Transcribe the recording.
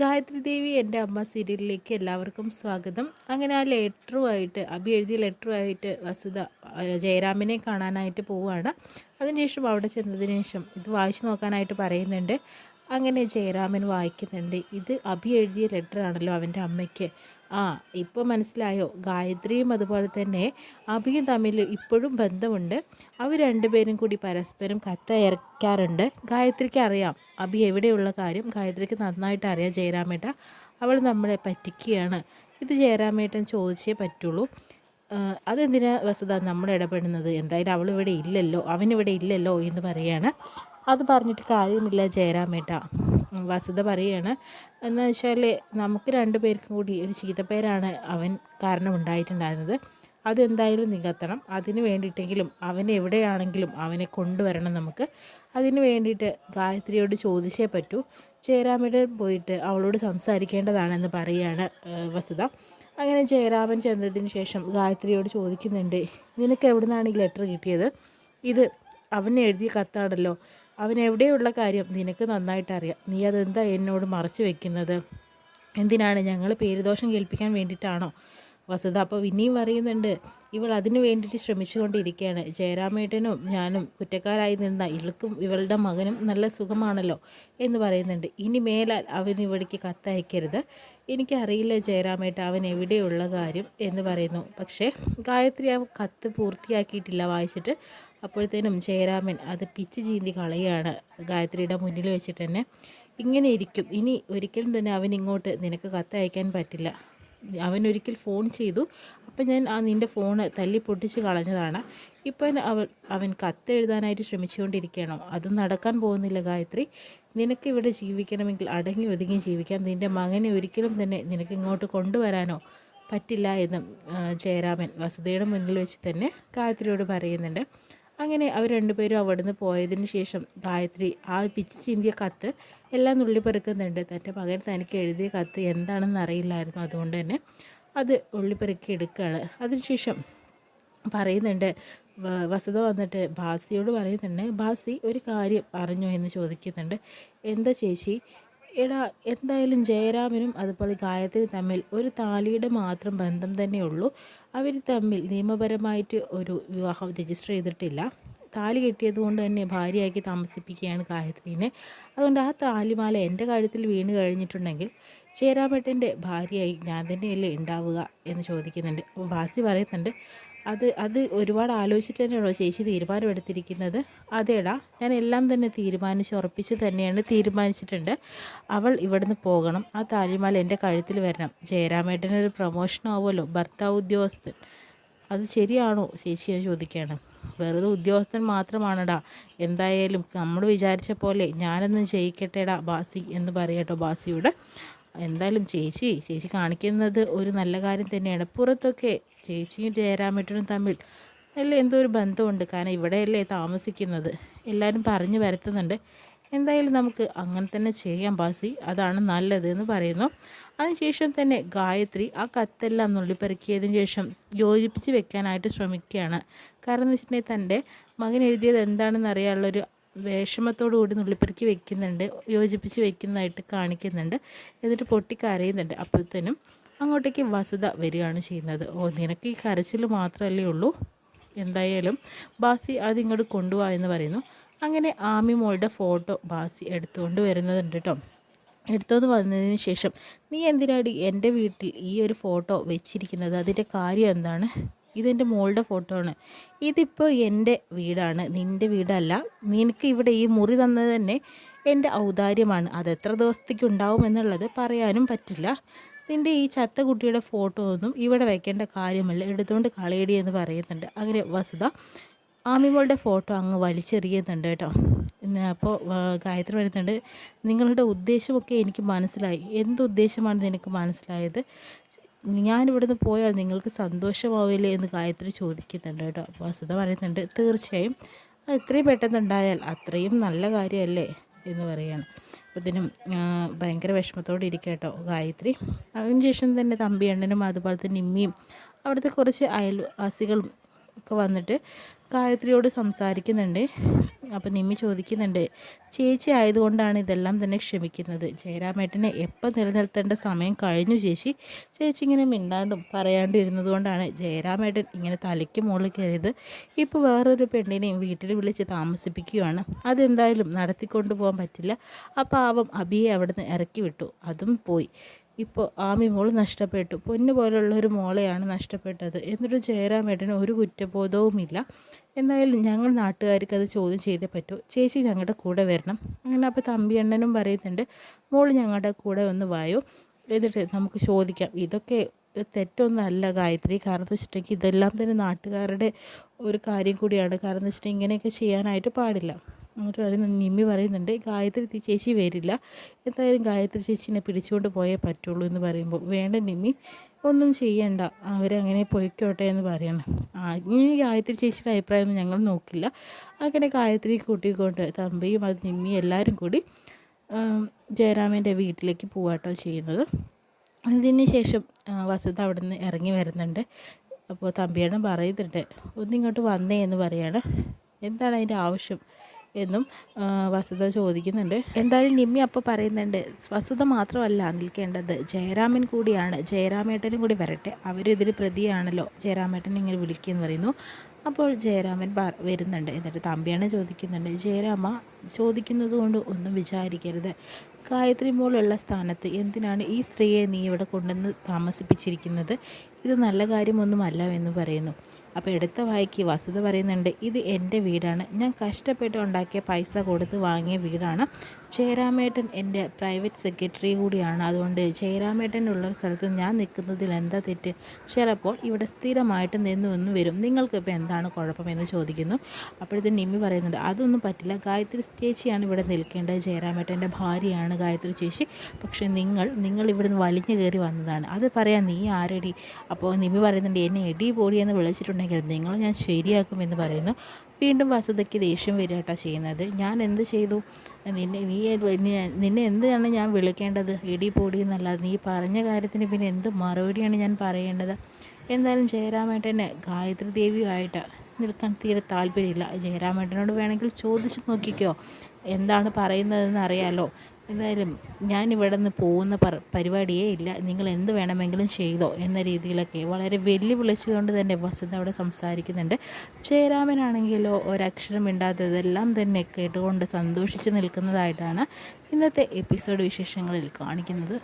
ഗായത്രി ദേവി എന്റെ അമ്മ സീരിയലിലേക്ക് എല്ലാവർക്കും സ്വാഗതം. അങ്ങനെ ആ ലെറ്ററുമായിട്ട് അഭി എഴുതിയ ലെറ്ററുമായിട്ട് വസുധ ആ, ജയറാമിനെ കാണാനായിട്ട് പോവുകയാണ്. അതിനുശേഷം അവിടെ ചെന്നതിന് ശേഷം ഇത് വായിച്ചു നോക്കാനായിട്ട് പറയുന്നുണ്ട്. അങ്ങനെ ജയരാമൻ വായിക്കുന്നുണ്ട്. ഇത് അഭി എഴുതിയ ലെറ്റർ ആണല്ലോ അവന്റെ അമ്മയ്ക്ക്. ആ ഇപ്പോൾ മനസ്സിലായോ? ഗായത്രിയും അതുപോലെ തന്നെ അഭിയും തമ്മിൽ ഇപ്പോഴും ബന്ധമുണ്ട്. അവർ രണ്ടുപേരും കൂടി പരസ്പരം കത്തയക്കാറുണ്ട്. ഗായത്രിക്ക് അറിയാം അഭി എവിടെയുള്ള കാര്യം. ഗായത്രിക്ക് നന്നായിട്ട് അറിയാം ജയരാമേട്ട. അവൾ നമ്മളെ പറ്റിക്കുകയാണ്. ഇത് ജയരാമേട്ടൻ ചോദിച്ചേ പറ്റുള്ളൂ. അതെന്തിനാ വസുത നമ്മൾ ഇടപെടുന്നത്. എന്തായാലും അവൾ ഇവിടെ ഇല്ലല്ലോ. അവനിവിടെ ഇല്ലല്ലോ എന്ന് പറയാണ്. അത് പറഞ്ഞിട്ട് കാര്യമില്ല ജയരാമേട്ട ഉം, വസുധ പറയാണ് എന്ന് വെച്ചാൽ നമുക്ക് രണ്ടു പേർക്കും കൂടി ഒരു ചീത്തപ്പേരാണ് അവൻ കാരണം ഉണ്ടായിട്ടുണ്ടായിരുന്നത്. അതെന്തായാലും നികത്തണം. അതിന് വേണ്ടിയിട്ടെങ്കിലും അവൻ എവിടെയാണെങ്കിലും അവനെ കൊണ്ടുവരണം നമുക്ക്. അതിന് വേണ്ടിയിട്ട് ഗായത്രിയോട് ചോദിച്ചേ പറ്റൂ. ജയരാമിടെ പോയിട്ട് അവളോട് സംസാരിക്കേണ്ടതാണെന്ന് പറയുകയാണ് വസുത അങ്ങനെ ജയരാമൻ ചെന്നതിന് ശേഷം ഗായത്രിയോട് ചോദിക്കുന്നുണ്ട് നിനക്ക് എവിടെ നിന്നാണ് ഈ ലെറ്റർ കിട്ടിയത്? ഇത് അവൻ എഴുതിയ കത്താണല്ലോ. അവൻ എവിടെയുള്ള കാര്യം നിനക്ക് നന്നായിട്ടറിയാം. നീ അതെന്താ എന്നോട് മറച്ചു വെക്കുന്നത്? എന്തിനാണ് ഞങ്ങൾ പേരുദോഷം കേൾപ്പിക്കാൻ വേണ്ടിയിട്ടാണോ? വസുധ അപ്പോൾ പിന്നെയും പറയുന്നുണ്ട് ഇവൾ അതിനു വേണ്ടിയിട്ട് ശ്രമിച്ചുകൊണ്ടിരിക്കുകയാണ്. ജയരാമേട്ടനും ഞാനും കുറ്റക്കാരായി നിന്ന ഇവൾക്കും ഇവളുടെ മകനും നല്ല സുഖമാണല്ലോ എന്ന് പറയുന്നുണ്ട്. ഇനി മേലാൽ അവൻ ഇവിടേക്ക് കത്തയക്കരുത്. എനിക്കറിയില്ല ജയരാമേട്ട അവൻ എവിടെയുള്ള കാര്യം എന്ന് പറയുന്നു. പക്ഷേ ഗായത്രി ആ കത്ത് പൂർത്തിയാക്കിയിട്ടില്ല വായിച്ചിട്ട്. അപ്പോഴത്തേനും ജയരാമൻ അത് പിച്ച് ചീന്തി കളയുകയാണ് ഗായത്രിയുടെ മുന്നിൽ വെച്ചിട്ട് തന്നെ. ഇങ്ങനെ ഇരിക്കും. ഇനി ഒരിക്കലും തന്നെ അവൻ ഇങ്ങോട്ട് നിനക്ക് കത്തയക്കാൻ പറ്റില്ല. അവൻ ഒരിക്കൽ ഫോൺ ചെയ്തു. അപ്പം ഞാൻ ആ നിന്റെ ഫോൺ തല്ലി പൊട്ടിച്ച് കളഞ്ഞതാണ്. ഇപ്പം അവൻ അവൻ കത്തെഴുതാനായിട്ട് ശ്രമിച്ചുകൊണ്ടിരിക്കുകയാണോ. അത് നടക്കാൻ പോകുന്നില്ല ഗായത്രി. നിനക്ക് ഇവിടെ ജീവിക്കണമെങ്കിൽ അടങ്ങി ഒതുങ്ങി ജീവിക്കാൻ നിന്റെ മകനെ ഒരിക്കലും തന്നെ നിനക്ക് ഇങ്ങോട്ട് കൊണ്ടുവരാനോ പറ്റില്ല എന്നും ജയരാമൻ വസുധയുടെ മുന്നിൽ വെച്ച് തന്നെ ഗായത്രിയോട് പറയുന്നുണ്ട്. അങ്ങനെ അവർ രണ്ടുപേരും അവിടുന്ന് പോയതിന് ശേഷം ഗായത്രി ആ പിച്ച് ചീന്തിയ കത്ത് എല്ലാം നുള്ളിപ്പെറുക്കുന്നുണ്ട് തന്റെ മകൻ തനിക്ക് എഴുതിയ കത്ത് എന്താണെന്ന് അറിയില്ലായിരുന്നു. അതുകൊണ്ട് തന്നെ അത് ഉള്ളിപ്പെറുക്കി എടുക്കുകയാണ് അതിനുശേഷം പറയുന്നുണ്ട് വസത വന്നിട്ട് ബാസിയോട് പറയുന്നുണ്ട് ഭാസി ഒരു കാര്യം അറിഞ്ഞോ എന്ന് ചോദിക്കുന്നുണ്ട്. എന്താ ചേച്ചി? എടാ എന്തായാലും ജയരാമനും അതുപോലെ ഗായത്രി തമ്മിൽ ഒരു താലിയുടെ മാത്രം ബന്ധം തന്നെയുള്ളൂ അവർ തമ്മിൽ നിയമപരമായിട്ട് ഒരു വിവാഹം രജിസ്റ്റർ ചെയ്തിട്ടില്ല. താലി കെട്ടിയത് കൊണ്ട് തന്നെ ഭാര്യയാക്കി താമസിപ്പിക്കുകയാണ് ഗായത്രീനെ. അതുകൊണ്ട് ആ താലിമാല എന്റെ കഴുത്തിൽ വീണ് കഴിഞ്ഞിട്ടുണ്ടെങ്കിൽ ചേരാമേട്ടന്റെ ഭാര്യയായി ഞാൻ തന്നെയല്ലേ ഉണ്ടാവുക എന്ന് ചോദിക്കുന്നുണ്ട്. അപ്പോൾ ബാസി പറയുന്നുണ്ട് അത് അത് ഒരുപാട് ആലോചിച്ചിട്ട് തന്നെയാണോ ചേച്ചി തീരുമാനമെടുത്തിരിക്കുന്നത് അതേടാ ഞാൻ എല്ലാം തന്നെ തീരുമാനിച്ച് ഉറപ്പിച്ച് തന്നെയാണ് തീരുമാനിച്ചിട്ടുണ്ട്. അവൾ ഇവിടുന്ന് പോകണം. ആ താലിമാല എന്റെ കഴുത്തിൽ വരണം. ജയരാമേട്ടനൊരു പ്രൊമോഷൻ ആവുമല്ലോ? ഭർത്താവ് ഉദ്യോഗസ്ഥൻ. അത് ശരിയാണോ? ചേച്ചി ഞാൻ ചോദിക്കുകയാണ്. വെറുതെ ഉദ്യോഗസ്ഥൻ മാത്രമാണടാ. എന്തായാലും നമ്മൾ വിചാരിച്ച പോലെ ഞാനൊന്നും ജയിക്കട്ടെടാ ബാസി എന്ന് പറയട്ടോ ബാസിയോട്. എന്തായാലും ചേച്ചി ചേച്ചി കാണിക്കുന്നത് ഒരു നല്ല കാര്യം തന്നെയാണ്. പുറത്തൊക്കെ ചേച്ചിയും ജയരാമേട്ടനും തമ്മിൽ അല്ല എന്തോ ഒരു ബന്ധമുണ്ട്. കാരണം ഇവിടെയല്ലേ താമസിക്കുന്നത്. എല്ലാവരും പറഞ്ഞു വരുത്തുന്നുണ്ട്. എന്തായാലും നമുക്ക് അങ്ങനെ തന്നെ ചെയ്യാം ബാസി. അതാണ് നല്ലത് എന്ന് പറയുന്നു. അതിനുശേഷം തന്നെ ഗായത്രി ആ കത്തെല്ലാം നുള്ളിപ്പെറുക്കിയതിന് ശേഷം യോജിപ്പിച്ച് വെക്കാനായിട്ട് ശ്രമിക്കുകയാണ്. കാരണം എന്ന് വെച്ചിട്ടുണ്ടെങ്കിൽ തന്റെ മകൻ എഴുതിയത് എന്താണെന്ന് അറിയാനുള്ളൊരു കൂടി നുള്ളിപ്പെറുക്കി വെക്കുന്നുണ്ട്. യോജിപ്പിച്ച് വെക്കുന്നതായിട്ട് കാണിക്കുന്നുണ്ട്. എന്നിട്ട് പൊട്ടി കരയുന്നുണ്ട്. അപ്പോഴത്തേനും അങ്ങോട്ടേക്ക് വസുത വരികയാണ് ചെയ്യുന്നത്. ഓ നിനക്ക് ഈ കരച്ചിൽ മാത്രമല്ലേ ഉള്ളൂ? എന്തായാലും ബാസി അതിങ്ങോട്ട് കൊണ്ടുപോവാ എന്ന് പറയുന്നു. അങ്ങനെ ആമി മോളുടെ ഫോട്ടോ ബാസി എടുത്തുകൊണ്ട് വരുന്നതുണ്ട് കേട്ടോ. എടുത്തുകൊണ്ട് വന്നതിന് ശേഷം നീ എന്തിനാടി എന്റെ വീട്ടിൽ ഈ ഒരു ഫോട്ടോ വെച്ചിരിക്കുന്നത്? അതിന്റെ കാര്യം എന്താണ്? ഇതെന്റെ മോളുടെ ഫോട്ടോ ആണ് ഇതിപ്പോൾ എന്റെ വീടാണ്. നിന്റെ വീടല്ല. നിനക്ക് ഇവിടെ ഈ മുറി തന്നത് തന്നെ എന്റെ ഔദാര്യമാണ്. അത് എത്ര ദിവസത്തേക്ക് ഉണ്ടാവും എന്നുള്ളത് പറയാനും പറ്റില്ല. നിന്റെ ഈ ചത്ത കുട്ടിയുടെ ഫോട്ടോ ഒന്നും ഇവിടെ വെക്കേണ്ട കാര്യമല്ല. എടുത്തുകൊണ്ട് കളയടി എന്ന് പറയുന്നുണ്ട്. അങ്ങനെ വസുത ആമിമോളുടെ ഫോട്ടോ അങ്ങ് വലിച്ചെറിയുന്നുണ്ട് കേട്ടോ. അപ്പോൾ ഗായത്രി വരുന്നുണ്ട് നിങ്ങളുടെ ഉദ്ദേശമൊക്കെ എനിക്ക് മനസ്സിലായി. എന്ത് ഉദ്ദേശമാണ് നിനക്ക് മനസ്സിലായത്? ഞാനിവിടുന്ന് പോയാൽ നിങ്ങൾക്ക് സന്തോഷമാവില്ലേ എന്ന് ഗായത്രി ചോദിക്കുന്നുണ്ട് കേട്ടോ. അപ്പോൾ വസുധ പറയുന്നുണ്ട് തീർച്ചയായും. എത്രയും പെട്ടെന്നുണ്ടായാൽ അത്രയും നല്ല കാര്യമല്ലേ? എന്ന് പറയുകയാണ് അപ്പത്തിനും ഭയങ്കര വിഷമത്തോടെ ഇരിക്കുക കേട്ടോ ഗായത്രി. അതിനുശേഷം തന്നെ തമ്പി അണ്ണനും അതുപോലെ തന്നെ ഇമ്മിയും അവിടുത്തെ കുറച്ച് അയൽവാസികളും ഒക്കെ വന്നിട്ട് ഗായത്രിയോട് സംസാരിക്കുന്നുണ്ട്. അപ്പം നിമ്മി ചോദിക്കുന്നുണ്ട് ചേച്ചി ആയതുകൊണ്ടാണ് ഇതെല്ലാം തന്നെ ക്ഷമിക്കുന്നത്. ജയരാമേട്ടനെ എപ്പം നിലനിർത്തേണ്ട സമയം കഴിഞ്ഞു ചേച്ചി. ചേച്ചി ഇങ്ങനെ മിണ്ടാണ്ടും പറയാണ്ടും ഇരുന്നത് കൊണ്ടാണ് ജയരാമേട്ടൻ ഇങ്ങനെ തലയ്ക്ക് മുകളിൽ കയറിയത്. ഇപ്പോൾ വേറൊരു പെണ്ണിനെയും വീട്ടിൽ വിളിച്ച് താമസിപ്പിക്കുകയാണ്. അതെന്തായാലും നടത്തിക്കൊണ്ടു പോകാൻ പറ്റില്ല. ആ പാവം അബിയെ അവിടുന്ന് ഇറക്കി വിട്ടു. അതും പോയി. ഇപ്പോൾ ആമി മോൾ നഷ്ടപ്പെട്ടു. പൊന്നു പോലുള്ള ഒരു മോളെയാണ് നഷ്ടപ്പെട്ടത്. എന്നിട്ട് ജയറാമേട്ടന് ഒരു കുറ്റബോധവുമില്ല. എന്തായാലും ഞങ്ങൾ നാട്ടുകാർക്ക് അത് ചോദ്യം ചെയ്തേ പറ്റൂ. ചേച്ചി ഞങ്ങളുടെ കൂടെ വരണം. അങ്ങനെ അപ്പോൾ തമ്പി അണ്ണനും പറയുന്നുണ്ട് മോൾ ഞങ്ങളുടെ കൂടെ ഒന്ന് വായോ? എന്നിട്ട് നമുക്ക് ചോദിക്കാം. ഇതൊക്കെ തെറ്റൊന്നല്ല ഗായത്രി. കാരണം എന്ന് വെച്ചിട്ടുണ്ടെങ്കിൽ ഇതെല്ലാം തന്നെ നാട്ടുകാരുടെ ഒരു കാര്യം കൂടിയാണ്. കാരണം എന്ന് വെച്ചിട്ടുണ്ടെങ്കിൽ ഇങ്ങനെയൊക്കെ ചെയ്യാനായിട്ട് പാടില്ല. എന്നിട്ട് പറയുന്നുണ്ട് നിമ്മി പറയുന്നുണ്ട് ഗായത്രി ചേച്ചി വരില്ല. എന്തായാലും ഗായത്രി ചേച്ചിനെ പിടിച്ചുകൊണ്ട് പോയേ പറ്റുള്ളൂ എന്ന് പറയുമ്പോൾ വേണ്ട നിമ്മി ഒന്നും ചെയ്യണ്ട. അവരങ്ങനെ പൊയ്ക്കോട്ടെ എന്ന് പറയണം. ഇനി ഗായത്രി ചേച്ചിയുടെ അഭിപ്രായം ഞങ്ങൾ നോക്കില്ല. അങ്ങനെ ഗായത്രി കൂട്ടിക്കൊണ്ട് തമ്പിയും അത് നിമ്മി എല്ലാവരും കൂടി ജയരാമന്റെ വീട്ടിലേക്ക് പോവാട്ടോ ചെയ്യുന്നത്. അതിന് ശേഷം വസന്ത അവിടെ നിന്ന് ഇറങ്ങി വരുന്നുണ്ട്. അപ്പോൾ തമ്പിയാണ് പറയുന്നുണ്ട് ഒന്നിങ്ങോട്ട് വന്നേ എന്ന് പറയാണ്. എന്താണ് അതിന്റെ ആവശ്യം? എന്നും വസുധ ചോദിക്കുന്നുണ്ട്. എന്തായാലും നിമ്മി അപ്പോൾ പറയുന്നുണ്ട് വസുധ മാത്രമല്ല നിൽക്കേണ്ടത്. ജയരാമൻ കൂടിയാണ്. ജയരാമേട്ടനും കൂടി വരട്ടെ. അവരിതിൽ പ്രതിയാണല്ലോ. ജയരാമേട്ടൻ ഇങ്ങനെ വിളിക്കുമെന്ന് പറയുന്നു. അപ്പോൾ ജയരാമൻ വരുന്നുണ്ട്. എന്നിട്ട് തമ്പിയാണ് ചോദിക്കുന്നുണ്ട്. ജയരാമ ചോദിക്കുന്നത് കൊണ്ട് ഒന്നും വിചാരിക്കരുത്. ഗായത്രി മോളുള്ള സ്ഥാനത്ത് എന്തിനാണ് ഈ സ്ത്രീയെ നീ ഇവിടെ കൊണ്ടുവന്ന് താമസിപ്പിച്ചിരിക്കുന്നത്? ഇത് നല്ല കാര്യമൊന്നുമല്ല എന്ന് പറയുന്നു. അപ്പോൾ എടുത്ത വായിക്ക് വസുത പറയുന്നുണ്ട് ഇത് എന്റെ വീടാണ്. ഞാൻ കഷ്ടപ്പെട്ട് ഉണ്ടാക്കിയ പൈസ കൊടുത്ത് വാങ്ങിയ വീടാണ്. ജയരാമേട്ടൻ എന്റെ പ്രൈവറ്റ് സെക്രട്ടറി കൂടിയാണ്. അതുകൊണ്ട് ജയരാമേട്ടനുള്ള സ്ഥലത്ത് ഞാൻ നിൽക്കുന്നതിൽ എന്താ തെറ്റ്? ചിലപ്പോൾ ഇവിടെ സ്ഥിരമായിട്ട് നിന്നു എന്നും വരും. നിങ്ങൾക്കിപ്പോൾ എന്താണ് കുഴപ്പമെന്ന് ചോദിക്കുന്നു. അപ്പോഴത്തേന് നിമ്മി പറയുന്നുണ്ട് അതൊന്നും പറ്റില്ല. ഗായത്രി ചേച്ചിയാണ് ഇവിടെ നിൽക്കേണ്ടത്. ജയരാമേട്ടന്റെ ഭാര്യയാണ് ഗായത്രി ചേച്ചി. പക്ഷേ നിങ്ങൾ നിങ്ങൾ ഇവിടുന്ന് വലിഞ്ഞു കയറി വന്നതാണ്. അത് പറയാൻ നീ ആരടി? അപ്പോൾ നിമ്മി പറയുന്നുണ്ട് എന്നെ എടി പോടി എന്ന് വിളിച്ചിട്ടുണ്ടെങ്കിൽ നിങ്ങൾ ഞാൻ ശരിയാക്കുമെന്ന് പറയുന്നു. വീണ്ടും വസുതയ്ക്ക് ദേഷ്യം വരിക കേട്ടോ ചെയ്യുന്നത്. ഞാൻ എന്ത് ചെയ്തു? നിന്നെ നീ നിന്നെ എന്താണ് ഞാൻ വിളിക്കേണ്ടത്? ഇടി പൊടി എന്നല്ലാതെ നീ പറഞ്ഞ കാര്യത്തിന് പിന്നെ എന്ത് മറുപടിയാണ് ഞാൻ പറയേണ്ടത്? എന്തായാലും ജയരാമേട്ടനെ ഗായത്രി ദേവിയുമായിട്ട് നിൽക്കാൻ തീരെ താല്പര്യമില്ല. ജയരാമേട്ടനോട് വേണമെങ്കിൽ ചോദിച്ചു നോക്കിക്കോ. എന്താണ് പറയുന്നതെന്ന് അറിയാലോ. എന്തായാലും ഞാൻ നിന്ന് പോകുന്ന പരിപാടിയേ ഇല്ല. നിങ്ങൾ എന്ത് വേണമെങ്കിലും ചെയ്തോ എന്ന രീതിയിലൊക്കെ വളരെ വെല്ലുവിളിച്ചുകൊണ്ട് തന്നെ വസന്ത അവിടെ സംസാരിക്കുന്നുണ്ട്. ജയരാമനാണെങ്കിലോ ഒരക്ഷരം ഇണ്ടാത്തതെല്ലാം തന്നെ കേട്ടുകൊണ്ട് സന്തോഷിച്ച് നിൽക്കുന്നതായിട്ടാണ് ഇന്നത്തെ എപ്പിസോഡ് വിശേഷങ്ങളിൽ കാണിക്കുന്നത്.